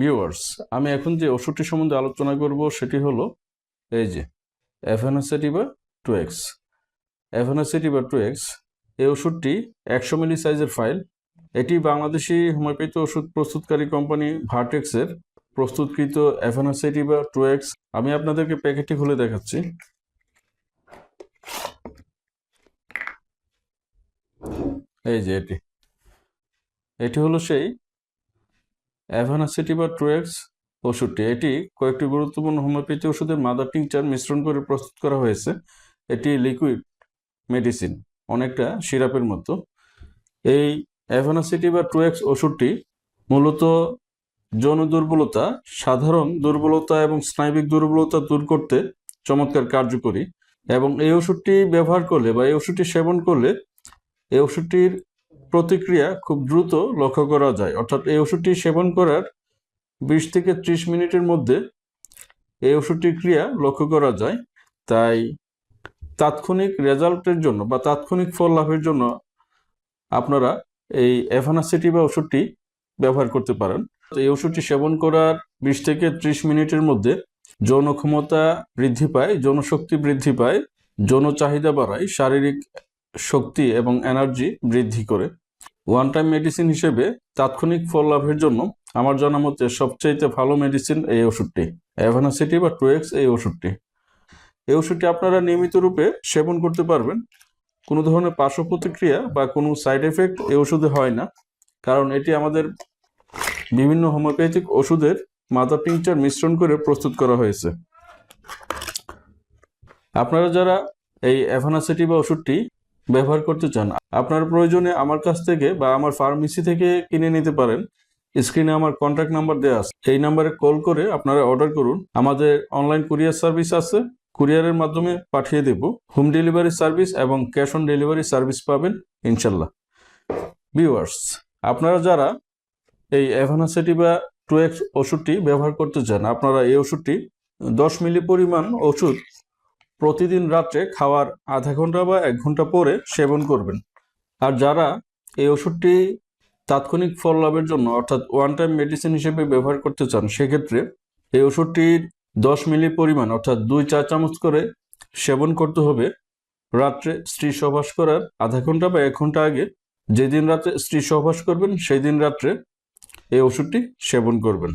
Viewers আমি এখন যে ওষুধটি সম্বন্ধে আলোচনা করব, সেটি হলো, এই যে এফএনএসেটিভা টু এক্স এফএনএসেটিভা টু এক্স এই ওষুধটি একশো মিলি সাইজের ফাইল এটি বাংলাদেশি হোমিওপ্যাথি ওষুধ প্রস্তুতকারী কোম্পানি ভার্টেক্সের প্রস্তুতকৃত এফএনএসেটিভা টু এক্স আমি আপনাদেরকে প্যাকেটটি খুলে দেখাচ্ছি। এই যে এটি। এটি হলো সেই অ্যাভানাসিটিভা ট্রুয়েক্স ওষুধটি, এটি কয়েকটি গুরুত্বপূর্ণ হোমিওপ্যাথি ওষুধের মাদার টিংচার মিশ্রণ করে প্রস্তুত করা হয়েছে। এটি লিকুইড মেডিসিন অনেকটা সিরাপের মতো। এই অ্যাভানাসিটি অ্যাভানাসিটিভা ট্রুয়েক্স ওষুধটি মূলত যৌন দুর্বলতা, সাধারণ দুর্বলতা এবং স্নায়বিক দুর্বলতা দূর করতে চমৎকার কার্যকরী। এবং এই ওষুধটি ব্যবহার করলে বা এই ওষুধটি সেবন করলে এই ওষুধটির প্রতিক্রিয়া খুব দ্রুত লক্ষ্য করা যায়। অর্থাৎ এই ওষুধটি সেবন করার বিশ থেকে ত্রিশ মিনিটের মধ্যে এই ওষুধটির ক্রিয়া লক্ষ্য করা যায়। তাই তাৎক্ষণিক রেজাল্টের জন্য বা তাৎক্ষণিক ফল লাভের জন্য আপনারা এই এফানাসিটিভা ওষুধটি ব্যবহার করতে পারেন। তো এই ওষুধটি সেবন করার বিশ থেকে ত্রিশ মিনিটের মধ্যে যৌন ক্ষমতা বৃদ্ধি পায়, যৌনশক্তি বৃদ্ধি পায়, যৌন চাহিদা বাড়ায়, শারীরিক শক্তি এবং এনার্জি বৃদ্ধি করে। ওয়ান টাইম মেডিসিন হিসেবে তাৎক্ষণিক ফল লাভের জন্য আমার জানা মতে সবচাইতে ভালো মেডিসিন এই ওষুধটি। অ্যাভানাসিটি বা টুয়েক্স এই ওষুধটি। এই ওষুধটি আপনারা নিয়মিত রূপে সেবন করতে পারবেন। কোনো ধরনের পার্শ্ব প্রতিক্রিয়া বা কোনো সাইড এফেক্ট এই ওষুধে হয় না। কারণ এটি আমাদের বিভিন্ন হোমিওপ্যাথিক ওষুধের মাদার টিংচার মিশ্রণ করে প্রস্তুত করা হয়েছে। আপনারা যারা এই অ্যাভানাসিটি বা ওষুধটি ব্যবহার করতে চান, আপনার প্রয়োজনে আমার কাছ থেকে বা আমার ফার্মেসি থেকে কিনে নিতে পারেন। স্ক্রিনে আমার কন্ট্যাক্ট নাম্বার দেওয়া আছে। এই নাম্বারে কল করে আপনারা অর্ডার করুন। আমাদের অনলাইন কুরিয়ার সার্ভিস আছে। কুরিয়ারের মাধ্যমে পাঠিয়ে দেব। হোম ডেলিভারি সার্ভিস এবং ক্যাশ অন ডেলিভারি সার্ভিস পাবেন, ইনশাল্লাহ। ভিউয়ার্স আপনারা যারা এই অ্যাভানাসিটি বা টু এক্স ওষুধটি ব্যবহার করতে চান, আপনারা এই ওষুধটি দশ মিলি পরিমাণ ওষুধ প্রতিদিন রাত্রে খাওয়ার আধা ঘণ্টা বা এক ঘণ্টা পরে সেবন করবেন। আর যারা এই ওষুধটি তাৎক্ষণিক ফল লাভের জন্য, অর্থাৎ ওয়ান টাইম মেডিসিন হিসেবে ব্যবহার করতে চান, সেক্ষেত্রে এই ওষুধটির দশ মিলি পরিমাণ, অর্থাৎ দুই চা চামচ করে সেবন করতে হবে। রাত্রে স্ত্রী সহবাস করার আধা ঘণ্টা বা এক ঘণ্টা আগে যেদিন রাত্রে স্ত্রী সহবাস করবেন সেই দিন রাত্রে এই ওষুধটি সেবন করবেন।